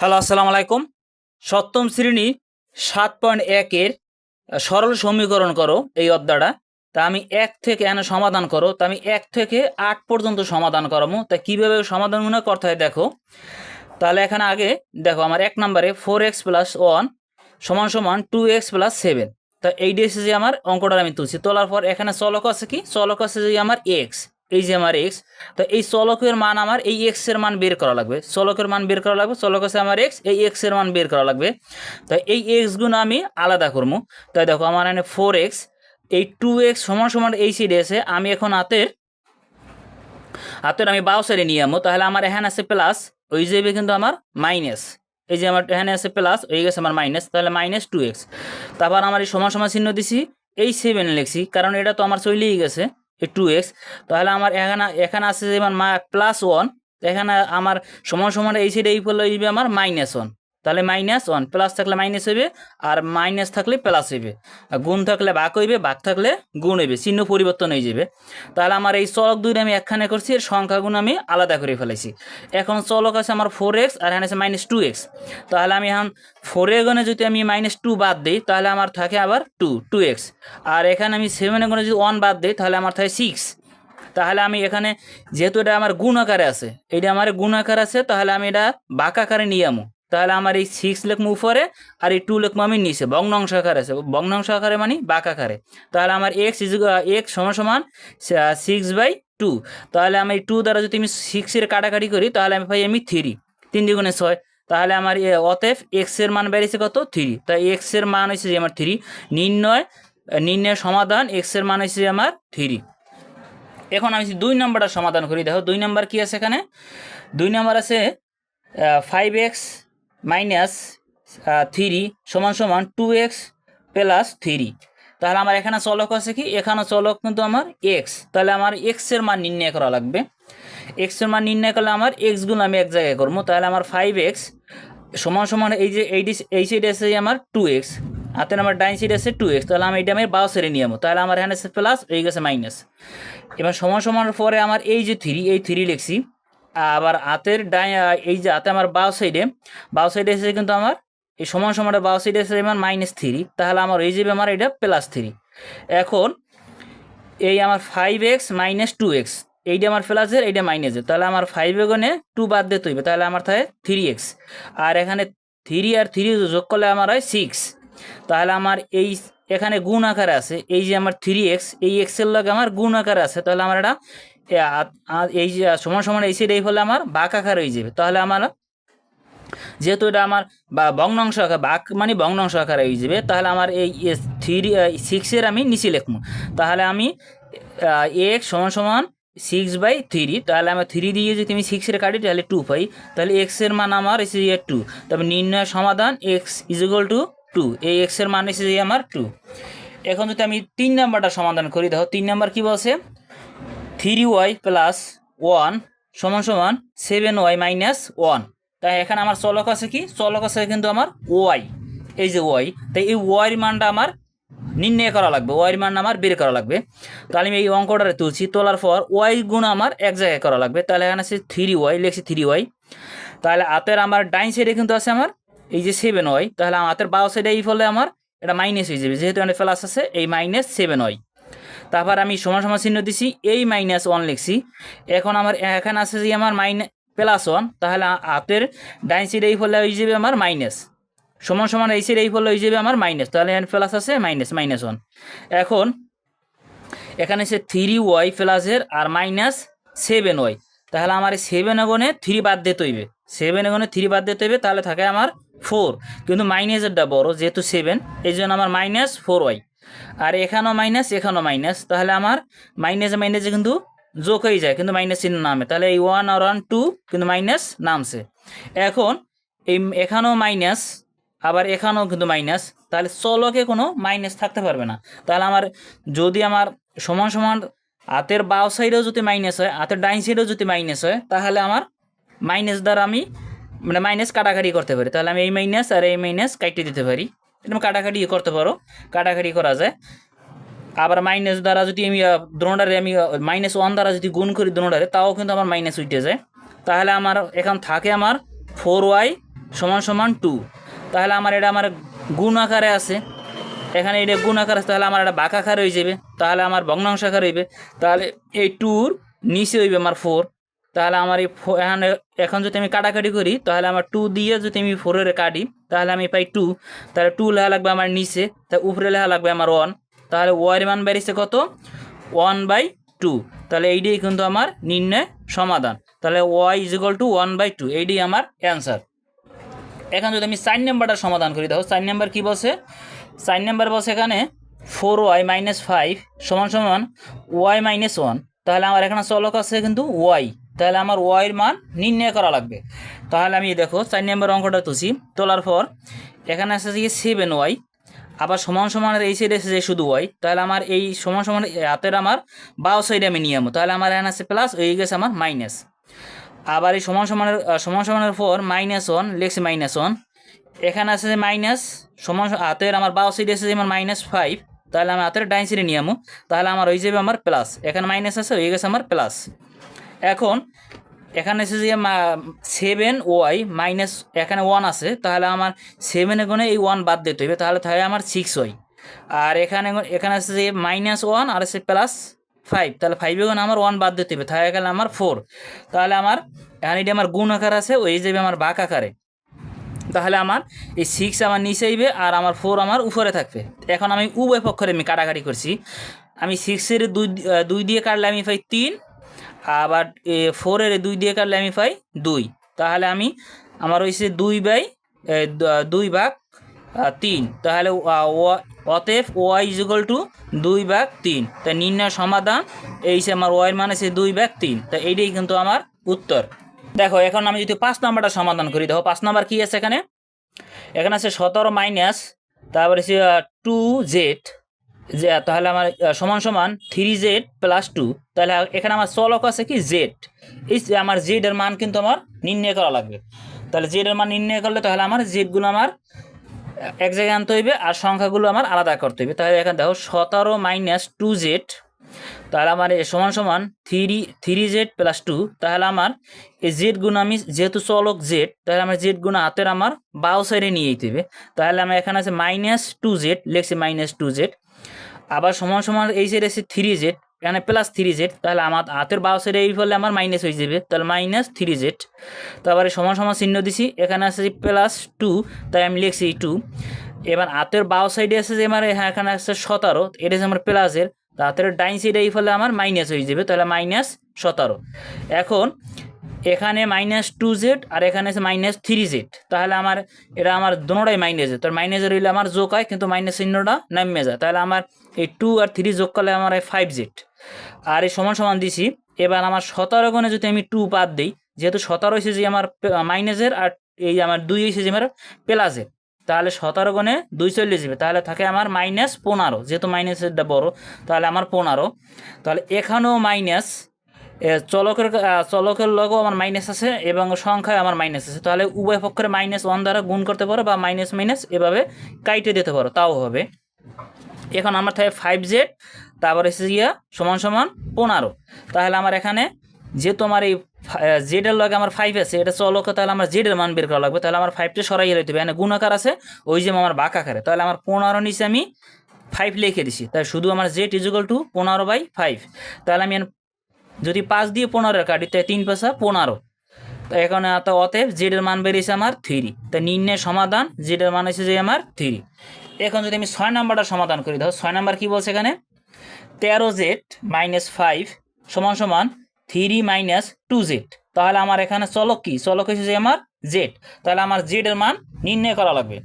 Hello, আসসালামু আলাইকুম। সপ্তম শ্রেণি সাত পয়েন্ট একের সরল সমীকরণ করো এই অধ্যায়টা। তা আমি এক থেকে এনে সমাধান করো। তা আমি এক থেকে আট পর্যন্ত সমাধান করামো। তা কীভাবে সমাধানগুলো করতে হয় দেখো। তাহলে এখানে আগে দেখো, আমার এক নম্বরে ফোর এক্স প্লাস ওয়ান সমান সমান টু এক্স প্লাস সেভেন তা এই এসে যে আমার অঙ্কটা আমি তুলছি। তোলার পর এখানে চলক আছে কি? চলক আছে যে আমার এক্স এই যে আমার এক্স তো এই চলকের মান আমার এই এক্সের মান বের করা লাগবে। চলকের মান বের করা লাগবে, চলক আছে আমার এক্স এই এক্সের মান বের করা লাগবে। তো এই এক্স গুণ আমি আলাদা করব। তাই দেখো আমার এখানে ফোর এক্স এই টু এক্স সমান সমান এই সাইডে আছে, আমি এখন হাতের হাতের আমি বাউ সাইডে নিয়ে আমো তাহলে আমার এখানে আছে প্লাস ওই যাবে কিন্তু আমার মাইনাস এই যে আমার এখানে আছে প্লাস ওই গেছে আমার মাইনাস তাহলে মাইনাস টু এক্স তারপর আমার এই সমান সমান চিহ্ন দিছি, এই সেভেন লিখছি, কারণ এটা তো আমার চলেই গেছে। টু এক্স তাহলে আমার এখানে এখানে আছে যেমন মা প্লাস ওয়ান এখানে আমার সমান সমান এই সাইডে এই ফলে হইবে আমার মাইনাস ওয়ান তাহলে মাইনাস ওয়ান প্লাস থাকলে মাইনাস হইবে, আর মাইনাস থাকলে প্লাস হইবে। আর গুণ থাকলে বাক হইবে বাক থাকলে গুণ হইবে, চিহ্ন পরিবর্তন হয়ে যাবে। তাহলে আমার এই চলক দুইটা আমি একখানে করছি, এর সংখ্যাগুণ আমি আলাদা করে ফেলেছি এখন চলক আছে আমার ফোর এক্স আর এখানে আছে মাইনাস টু এক্স তাহলে আমি এখন ফোর এগনে যদি আমি মাইনাস টু বাদ দিই, তাহলে আমার থাকে আবার টু টু এক্স আর এখানে আমি সেভেন এগনে যদি ওয়ান বাদ দিই, তাহলে আমার থাকে সিক্স তাহলে আমি এখানে যেহেতু এটা আমার গুণ আকারে আছে এটা আমার গুণ আকার আছে, তাহলে আমি এটা বাক আকারে নিয়ে আমো। তাহলে আমার এই সিক্স লেখমো উপরে আর এই টু লেখমো আমি নিচে, ভগ্নাংশ আকারে আছে। ভগ্নাংশ আকারে মানে বাক আকারে। তাহলে আমার এক্স ইজ এক্স সমান সমান সিক্স বাই টু তাহলে আমি টু দ্বারা যদি আমি সিক্সের কাটাকাটি করি, তাহলে আমি পাই আমি থ্রি তিন দ্বিগুণে ছয়। তাহলে আমার অতএব এক্সের মান বেড়েছে কত? থ্রি তাই এক্সের মান হয়েছে যে আমার থ্রি নির্ণয় নির্ণয়ের সমাধান এক্সের মান হয়েছে যে আমার থ্রি এখন আমি দুই নম্বরটা সমাধান করি, দেখো দুই নম্বর কি আছে এখানে? দুই নম্বর আছে ফাইভ এক্স মাইনাস থ্রি সমান সমান টু এক্স প্লাস থ্রি তাহলে আমার এখানে চলক আছে কি? এখানে চলক কিন্তু আমার এক্স তাহলে আমার এক্সের মান নির্ণয় করা লাগবে। এক্সের মান নির্ণয় করলে আমার এক্স গুণ আমি এক জায়গায় করব। তাহলে আমার ফাইভ এক্স সমান সমান এই যে এইটি এই সাইডে আছে আমার টু এক্স হাতের আমার ডাইন সাইড আছে টু এক্স তাহলে আমি এটা আমি বাউ সাইডে নিয়ে তাহলে আমার এখানে প্লাস এই গেছে মাইনাস এবার সমান সমান পরে আমার এই যে থ্রি এই থ্রি লিখছি। আবার হাতের ডাই এই যে হাতে আমার বাউ সাইডে বাউ সাইডে এসে কিন্তু আমার, এই সমান সমানের বাউ সাইডে এসে আমার মাইনাস থ্রি তাহলে আমার এই যাবে আমার এটা প্লাস থ্রি এখন, এই আমার five x minus two x এইটা আমার প্লাসের এইটা মাইনাসের তাহলে আমার ফাইভ এগনে টু বাদ দিতে হইবে, তাহলে আমার থাকে থ্রি এক্স আর এখানে থ্রি আর থ্রি যোগ করলে আমার হয় সিক্স তাহলে আমার এই এখানে গুণ আকারে আছে, এই যে আমার থ্রি এক্স এই এক্সের লগে আমার গুণ আকারে আছে, তাহলে আমার এটা এই সমান সমান এই সাইড এই হলে আমার বাক আকার হয়ে যাবে। তাহলে আমার যেহেতু এটা আমার বা ভগ্নাংশ আকার, বাক মানে ভগ্নাংশ আকারে হয়ে যাবে, তাহলে আমার এই থ্রি সিক্সের আমি নিচে লিখব। তাহলে আমি এক্স সমান সমান সিক্স বাই থ্রি তাহলে আমার থ্রি দিয়ে যদি আমি সিক্সের কাটি, তাহলে টু পাই। তাহলে এক্সের মান আমার এসে যে টু তবে নির্ণয় সমাধান x is equal to two এই এক্সের মান এসে যে আমার টু এখন যদি আমি তিন নাম্বারটা সমাধান করি, দেখো তিন নাম্বার কী বলছে? থ্রি ওয়াই প্লাস ওয়ান সমান সমান সেভেন ওয়াই মাইনাস ওয়ান। তাই এখানে আমার চলক আছে কি? চলক আছে কিন্তু আমার ওয়াই। এই যে ওয়াই, তাই এই ওয়াইয়ের মানটা আমার নির্ণয় করা লাগবে, ওয়াইয়ের মান আমার বের করা লাগবে। তাহলে আমি এই অঙ্কটারে তুলছি, তোলার পর ওয়াই গুণ আমার এক জায়গায় করা লাগবে। তাহলে এখানে আছে থ্রি ওয়াই, লিখছি থ্রি ওয়াই। তাহলে হাতের আমার ডাইন সাইডে কিন্তু আছে আমার এই যে সেভেন ওয়াই। তাহলে আমার হাতের বাও সাইডে এই ফলে আমার এটা মাইনাস হয়ে যাবে, যেহেতু এখানে প্লাস আছে, এই মাইনাস সেভেন ওয়াই। তারপর আমি সমান সমান চিহ্ন দিছি, এই মাইনাস ওয়ান লিখছি। এখন আমার এখানে আছে যে আমার মাইনাস প্লাস ওয়ান তাহলে হাতের ডাইন সাইডে এই ফলে হয়ে যাবে আমার মাইনাস সমান সমান এই সাইড এই ফলে হয়ে যাবে আমার মাইনাস তাহলে এখানে প্লাস আছে মাইনাস মাইনাস ওয়ান এখন, এখানে সে থ্রি ওয়াই প্লাসের আর মাইনাস সেভেন ওয়াই তাহলে আমার এই সেভেন এগনে থ্রি বাদ দিতে হইবে। সেভেন এগনে থ্রি বাদ দিতে হইবে, তাহলে থাকে আমার ফোর কিন্তু মাইনাসেরটা বড়, যেহেতু সেভেন এই জন্য আমার মাইনাস ফোর ওয়াই আর এখানেও মাইনাস এখানেও মাইনাস তাহলে আমার মাইনাসে মাইনাসে কিন্তু যোগ হয়ে যায়, কিন্তু মাইনাস চিহ্ন নামে। তাহলে এই ওয়ান আর ওয়ান টু কিন্তু মাইনাস নামছে। এখন এই এখানেও মাইনাস আবার এখানেও কিন্তু মাইনাস তাহলে চলকে কোনো মাইনাস থাকতে পারবে না। তাহলে আমার যদি আমার সমান সমান হাতের বাও সাইডেও যদি মাইনাস হয়, হাতের ডাইন সাইডেও যদি মাইনাস হয়, তাহলে আমার মাইনাস দ্বারা আমি মানে মাইনাস কাটাকাটি করতে পারি। তাহলে আমি এই মাইনাস আর এই মাইনাস কাটিয়ে দিতে পারি। এরকম কাটাকাটি করতে পারো। কাটাকাটি করা যায়। আবার মাইনাস দ্বারা যদি আমি দ্রোণারে আমি মাইনাস ওয়ান দ্বারা যদি গুণ করি দ্রোণারে, তাও কিন্তু আমার মাইনাস উঠে যায়। তাহলে আমার এখন থাকে আমার ফোর ওয়াই সমান সমান টু তাহলে আমার এটা আমার গুণ আকারে আছে। এখানে এটা গুণ আকার আছে, তাহলে আমার এটা বাঁক আকার হয়ে যাবে। তাহলে আমার ভগ্নাংশ আকার হইবে। তাহলে এই টুর নিচে হইবে আমার ফোর তাহলে আমার এই এখানে এখন যদি আমি কাটাকাটি করি, তাহলে আমার টু দিয়ে যদি আমি ফোরের কাটি, তাহলে আমি পাই টু তাহলে টু লেখা লাগবে আমার নিচে তা উপরে লেখা লাগবে আমার ওয়ান তাহলে ওয়ার মান বেরিয়েছে কত? ওয়ান বাই টু তাহলে এইটাই কিন্তু আমার নির্ণয় সমাধান। তাহলে y is equal to one by two এইটাই আমার অ্যান্সার এখন যদি আমি সাইন নাম্বারটা সমাধান করি, দেখো সাইন নাম্বার কী বসে সাইন নাম্বার বসে এখানে ফোর ওয়াই মাইনাস ফাইভ সমান সমান ওয়াই মাইনাস ওয়ান তাহলে আমার এখানে চলক আছে কিন্তু ওয়াই তাহলে আমার ওয়াইয়ের মান নির্ণয় করা লাগবে। তাহলে আমি দেখো চার নম্বর অঙ্কটা তুলছি, তোলার পর এখানে আছে যে সেভেন ওয়াই আবার সমান সমানের এই সাইডে এসেছে শুধু ওয়াই তাহলে আমার এই সমান সমান হাতের আমার বাও সাইডে আমি নিয়ে যাব তাহলে আমার এখানে আছে প্লাস ওই গেছে আমার মাইনাস আবার এই সমান সমানের সমান সমানের পর মাইনাস ওয়ান লেখছি মাইনাস ওয়ান এখানে আছে যে মাইনাস সমান হাতের আমার বাও সাইডে যে আমার মাইনাস ফাইভ তাহলে আমি হাতের ডাইন সাইডে নিয়ে যাব তাহলে আমার হয়ে যাবে আমার প্লাস এখানে মাইনাস আছে হয়ে গেছে আমার প্লাস এখন এখানে এসে যে সেভেন ওয়াই মাইনাস এখানে ওয়ান আছে, তাহলে আমার সেভেনে গুণে এই ওয়ান বাদ দিতে হবে, তাহলে থাকে আমার সিক্স ওয়াই আর এখানে এখানে আছে যে মাইনাস ওয়ান আর আছে প্লাস ফাইভ তাহলে ফাইভে গুণ আমার ওয়ান বাদ দিতে হবে, থাকে গেলে আমার ফোর তাহলে আমার, এখানে এটি আমার গুণ আকার আছে, ওই যাবে আমার বাক আকারে। তাহলে আমার এই সিক্স আমার নিচে আইবে, আর আমার ফোর আমার উপরে থাকবে। এখন আমি উভয় পক্ষরে আমি কাটাকাটি করছি। আমি সিক্সের দুই দুই দিয়ে কাটলে আমি পাই তিন আবার ফোরের দুই দিয়ে কাটলে আমি পাই দুই। তাহলে আমি, আমার হয়েছে দুই বাই দুই ভাগ তিন। তাহলে অতএব ওয়াই ইজিক্যাল টু দুই ভাগ তিন। তা নির্ণয় সমাধান, এই সে আমার ওয়াইয়ের মানে সে দুই ভাগ তিন। তা এইটাই কিন্তু আমার উত্তর। দেখো, এখন আমি যদি পাঁচ নাম্বারটা সমাধান করি, দেখো পাঁচ নাম্বার কি আছে এখানে? এখানে আছে সতেরো মাইনাস তারপরে হচ্ছে টু জেড যে, তাহলে আমার সমান সমান থ্রি জেড প্লাস টু তাহলে এখানে আমার চলক আছে কি? জেড এই আমার জেড এর মান কিন্তু আমার নির্ণয় করা লাগবে। তাহলে জেড এর মান নির্ণয় করলে তাহলে আমার জেডগুলো আমার এক জায়গায় আনতে হইবে আর সংখ্যাগুলো আমার আলাদা করতে হইবে। তাহলে এখানে দেখো সতেরো মাইনাস টু জেড তাহলে আমার সমান সমান three three z plus two তাহলে আমার এই জেড গুণ আমি যেহেতু চলক জেড তাহলে আমার জেড গুণ হাতের আমার বাও সাইডে নিয়ে যেতে হবে তাহলে আমার এখানে আছে মাইনাস টু জেড লিখছি মাইনাস টু জেড আবার সমান সমান এই সাইডে আছে থ্রি জেড এখানে প্লাস থ্রি জেড তাহলে আমার হাতের বাও সাইডে এই ফলে আমার মাইনাস হয়ে যাবে, তাহলে মাইনাস থ্রি জেড তারপরে সমান সমান চিহ্ন দিছি, এখানে আছে প্লাস টু তাই আমি লিখছি টু এবার হাতের বাও সাইডে আছে যে আমার হ্যাঁ এখানে আছে সতেরো এটা আছে আমার প্লাসের হাতের ডাইন সাইডে এই ফলে আমার মাইনাস হয়ে যাবে, তাহলে মাইনাস সতেরো। এখন এখানে মাইনাস টু জেড আর এখানে আছে মাইনাস থ্রি জেড তাহলে আমার, এটা আমার দোনোটাই মাইনাসে তার মাইনাসে রইলে আমার যোগ হয়, কিন্তু মাইনাস চিহ্নটা নামে যায়। তাহলে আমার এই টু আর থ্রি যোগ করলে আমার এই ফাইভ জেড আর এই সমান সমান দিছি। এবার আমার সতেরো গুণে যদি আমি টু বাদ দিই, যেহেতু সতেরো হয়েছে যে আমার মাইনাসের আর এই আমার দুই হয়েছে যে আমার প্লাসের তাহলে সতেরো গুণে দুই চল্লিশ যাবে তাহলে থাকে আমার মাইনাস পনেরো। যেহেতু মাইনাসেরটা বড়, তাহলে আমার পনেরো। তাহলে এখানেও মাইনাস চলকের চলকের লগও আমার মাইনাস আছে এবং সংখ্যায় আমার মাইনাস আছে। তাহলে উভয় পক্ষের মাইনাস ওয়ান দ্বারা গুণ করতে পারো বা মাইনাস মাইনাস এভাবে কাইটে দিতে পারো, তাও হবে। এখন আমার থাকে ফাইভ জেড তারপরে এসে গিয়া সমান সমান পনেরো। তাহলে আমার এখানে যেহেতু আমার এই জেডের লগে আমার ফাইভ আছে, এটা চলকে তাহলে আমার জেডের মান বের করা লাগবে। তাহলে আমার ফাইভটা সরাই লইতে হবে। এখানে গুণাকার আছে, ওই যে আমার বাঁক আকারে। তাহলে আমার পনেরো নিচে আমি ফাইভ লিখে দিছি। তাই শুধু আমার জেড ইজুগাল টু পনেরো বাই ফাইভ তাহলে আমি যদি পাঁচ দিয়ে পনেরো কাটি, তাই তিন পয়সা পনেরো। তো এখন তো অতএব জেডের মান বেরিয়েছে আমার থ্রি তা নির্ণয় সমাধান জেডের মান হচ্ছে যে আমার থ্রি এখন যদি আমি ছয় নাম্বারটা সমাধান করি, দেখো ছয় নাম্বার কী বলছে এখানে? তেরো জেড মাইনাস ফাইভ সমান সমান থ্রি মাইনাস টু জেড তাহলে আমার এখানে চলক কি? চলক হচ্ছে আমার জেড তাহলে আমার জেডের মান নির্ণয় করা লাগবে।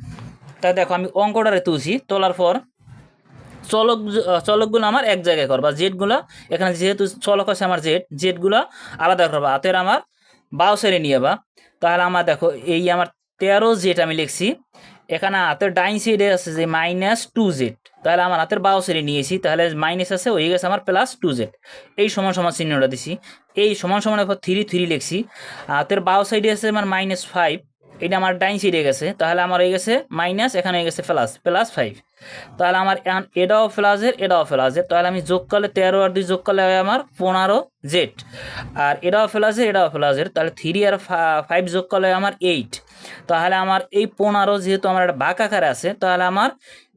তাই দেখো আমি অঙ্কটারে তুলছি, তোলার পর চলক চলকগুলো আমার এক জায়গায় করবা। জেডগুলো এখানে যেহেতু চলক আছে আমার জেড জেডগুলো আলাদা করবা। হাতের আমার বাও সাইডে নিয়ে বা তাহলে আমার দেখো, এই আমার তেরো জেড আমি লিখছি। এখানে হাতের ডাইন সাইডে আছে যে মাইনাস টু জেড তাহলে আমার হাতের বাও সাইডে নিয়েছি। তাহলে মাইনাস আছে, হয়ে গেছে আমার প্লাস টু জেড এই সমান সমান চিহ্নটা দিছি। এই সমান সমানের পর থ্রি থ্রি লিখছি। হাতের বাও সাইডে আছে আমার মাইনাস ফাইভ এটা আমার ডাইন সিটে গেছে, তাহলে আমার হয়ে গেছে মাইনাস এখানে হয়ে গেছে প্লাস প্লাস ফাইভ তাহলে আমার এটাও প্লাসের এটাও প্লাসের তাহলে আমি যোগ করলে তেরো আর দুই যোগ করলে হয় আমার পনেরো জেড আর এটাও প্লাসের এটাও প্লাসের তাহলে থ্রি আর ফাইভ যোগ করলে আমার এইট তাহলে আমার এই পনেরো যেহেতু আমার একটা বাঁক আকারে আছে, তাহলে আমার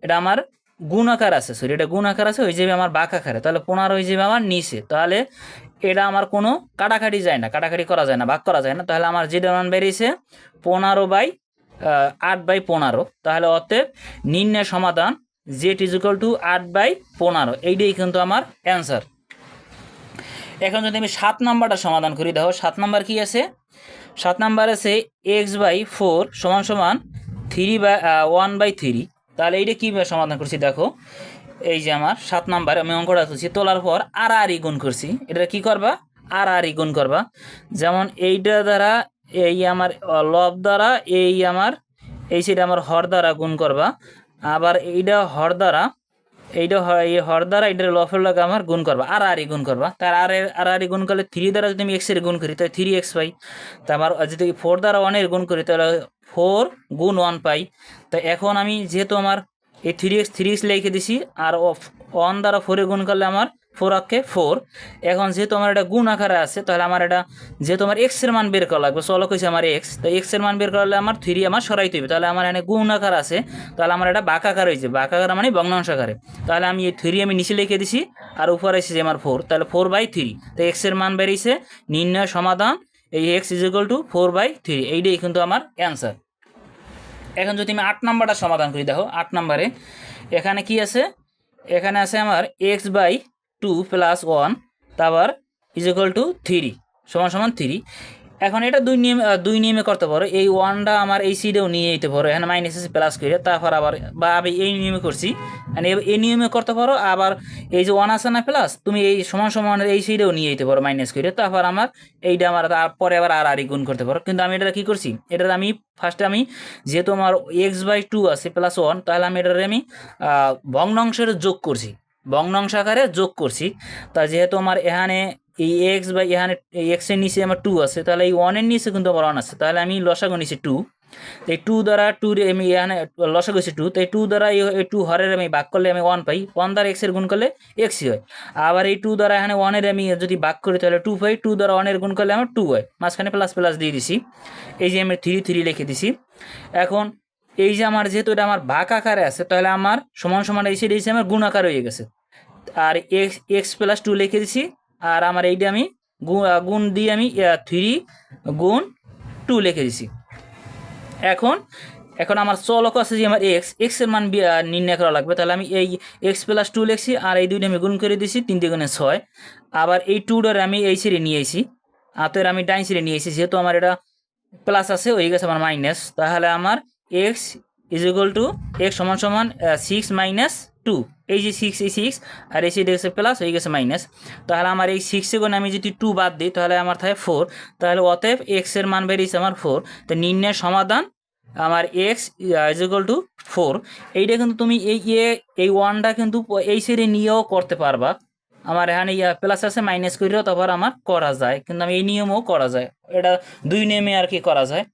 এটা আমার গুণ আকার আছে সরি এটা গুণ আকার আছে, ওই যাবে আমার বাঁক আকারে। তাহলে পনেরো ওই যাবে আমার নিচে, তাহলে এটা আমার কোনো কাটাকাটি যায় না, কাটাকাটি করা যায় না, ভাগ করা যায় না। তাহলে আমার যেটা মান বেরিয়েছে পনেরো বাই আট বাই পনেরো তাহলে অতএব নির্ণয় সমাধান জেট ইজ ইকুয়াল টু আট বাই পনেরো এইটাই কিন্তু আমার অ্যান্সার এখন যদি আমি সাত নাম্বারটা সমাধান করি, দেখো সাত নাম্বার কি আছে? সাত নাম্বার আছে এক্স বাই ফোর সমান সমান three by one by three তাহলে এইটা কীভাবে সমাধান করছি দেখো? এই যে আমার সাত নাম্বার, আমি অঙ্কটা তুলছি, তোলার পর আর আর গুণ করছি। এটা কি করবা? আর আর গুণ করবা। যেমন এইটা দ্বারা এই আমার লব দ্বারা এই আমার, এই সেটা আমার হর দ্বারা গুণ করবা। আবার এইটা হর দ্বারা, এইটা এই হর দ্বারা, এইটার লফের লাগে আমার গুণ করবা আর আর ই গুণ করবা। তার আর আর আর গুণ করলে থ্রি দ্বারা যদি আমি এক্সের গুণ করি, তাহলে থ্রি এক্স পাই। তা আমার যদি ফোর দ্বারা ওয়ানের গুণ করি, তাহলে ফোর গুণ ওয়ান পাই। তা এখন আমি যেহেতু আমার এই থ্রি এক্স থ্রি এক্স লিখে দিছি, আর ওয়ান দ্বারা ফোরে গুণ করলে আমার ফোর অক্ষে ফোর এখন যেহেতু আমার এটা গুণ আকারে আছে, তাহলে আমার এটা যেহেতু আমার এক্সের মান বের করা লাগবে চলো কইছে আমার এক্স তো এক্সের মান বের করলে আমার থ্রি আমার সরাইতে হবে তাহলে আমার এখানে গুণ আকার আছে, তাহলে আমার এটা বাঁক আকার হয়েছে, বাঁক আকার মানে ভগ্নাংশ আকারে। তাহলে আমি এই থ্রি আমি নিচে লিখে দিছি, আর উপরে এসেছে আমার ফোর তাহলে ফোর বাই থ্রি তো এক্সের মান বেরিয়েছে, নির্ণয় সমাধান, এই x is equal to four by three এইটাই কিন্তু আমার অ্যান্সার এখন যদি আমি আট নাম্বারটা সমাধান করি, দেখো, আট নাম্বারে, এখানে কি আছে? এখানে আছে আমার x by two plus one তারপর ইজ ইকুয়াল টু থ্রি সমান সমান থ্রি এখন এটা দুই নিয়মে দুই নিয়মে করতে পারো। এই ওয়ানটা আমার এই সিডেও নিয়ে যেতে পারো। এখানে মাইনাস আছে প্লাস করে। তারপর আবার, বা আমি এই নিয়মে করছি। মানে এই নিয়মে করতে পারো, আবার এই যে ওয়ান আছে না প্লাস তুমি এই সমান সমানের এই সিডেও নিয়ে যেতে পারো মাইনাস করে। তারপর আমার এইটা আমার তারপরে আবার আর আর গুণ করতে পারো। কিন্তু আমি এটা কী করছি? এটার আমি ফার্স্টে আমি যেহেতু আমার এক্স বাই টু আছে প্লাস ওয়ান তাহলে আমি এটার আমি ভগ্নাংশের যোগ করছি। ভগ্নাংশ আকারে যোগ করছি। তা যেহেতু আমার এখানে এই এক্স বা এখানে এক্সের নিচে আমার টু আছে, তাহলে এই ওয়ানের নিচে কিন্তু আমার ওয়ান আছে। তাহলে আমি লসাগু নিচে টু এই টু দ্বারা টু আমি এখানে লসাগু হচ্ছে টু তো এই টু দ্বারা এই টু হরের আমি ভাগ করলে আমি ওয়ান পাই। ওয়ান দ্বারা এক্সের গুণ করলে এক্সই হয়। আবার এই টু দ্বারা এখানে ওয়ানের আমি যদি ভাগ করি, তাহলে টু পাই। টু দ্বারা ওয়ানের গুণ করলে আমার টু হয়। মাঝখানে প্লাস প্লাস দিয়ে দিছি। এই যে আমি থ্রি থ্রি লিখে দিছি। এখন এই যে আমার যেহেতু এটা আমার ভাগ আকারে আছে, তাহলে আমার সমান সমান এই সেটা আমার গুণ আকার হয়ে গেছে। আর এক্স এক্স প্লাস টু লিখে দিছি। আর আমার এইটা আমি গুণ দিয়ে আমি থ্রি গুণ টু লিখে দিছি। এখন এখন আমার চলক আছে যে আমার এক্স এক্সের মান নির্ণয় করা লাগবে। তাহলে আমি এই এক্স প্লাস টু লিখছি আর এই দুইটা আমি গুণ করে দিছি, তিন গুণে ছয়। আবার এই টুটার আমি এই সিরে নিয়ে এসি আতের আমি ডাইন সিরে নিয়ে এসেছি যেহেতু আমার এটা প্লাস আছে, হয়ে গেছে আমার মাইনাস তাহলে আমার x is equal to x সমান সমান সিক্স মাইনাস টু এই যে সিক্স এই সিক্স আর এই সিক্স গেছে প্লাস হয়ে গেছে মাইনাস তাহলে আমার এই সিক্সে গুণ আমি যদি টু বাদ দিই, তাহলে আমার থাকে ফোর তাহলে অতএব এক্সের মান বেরিয়েছে আমার ফোর তো নির্ণয়ের সমাধান আমার x is equal to four এইটা কিন্তু তুমি এই এ এই ওয়ানটা কিন্তু এই সিরে নিয়েও করতে পারবা। আমার এখানে, ইয়া প্লাস আছে মাইনাস করেও তারপর আমার করা যায়। কিন্তু আমি এই নিয়মও করা যায়। এটা দুই নিয়মে আর কি করা যায়।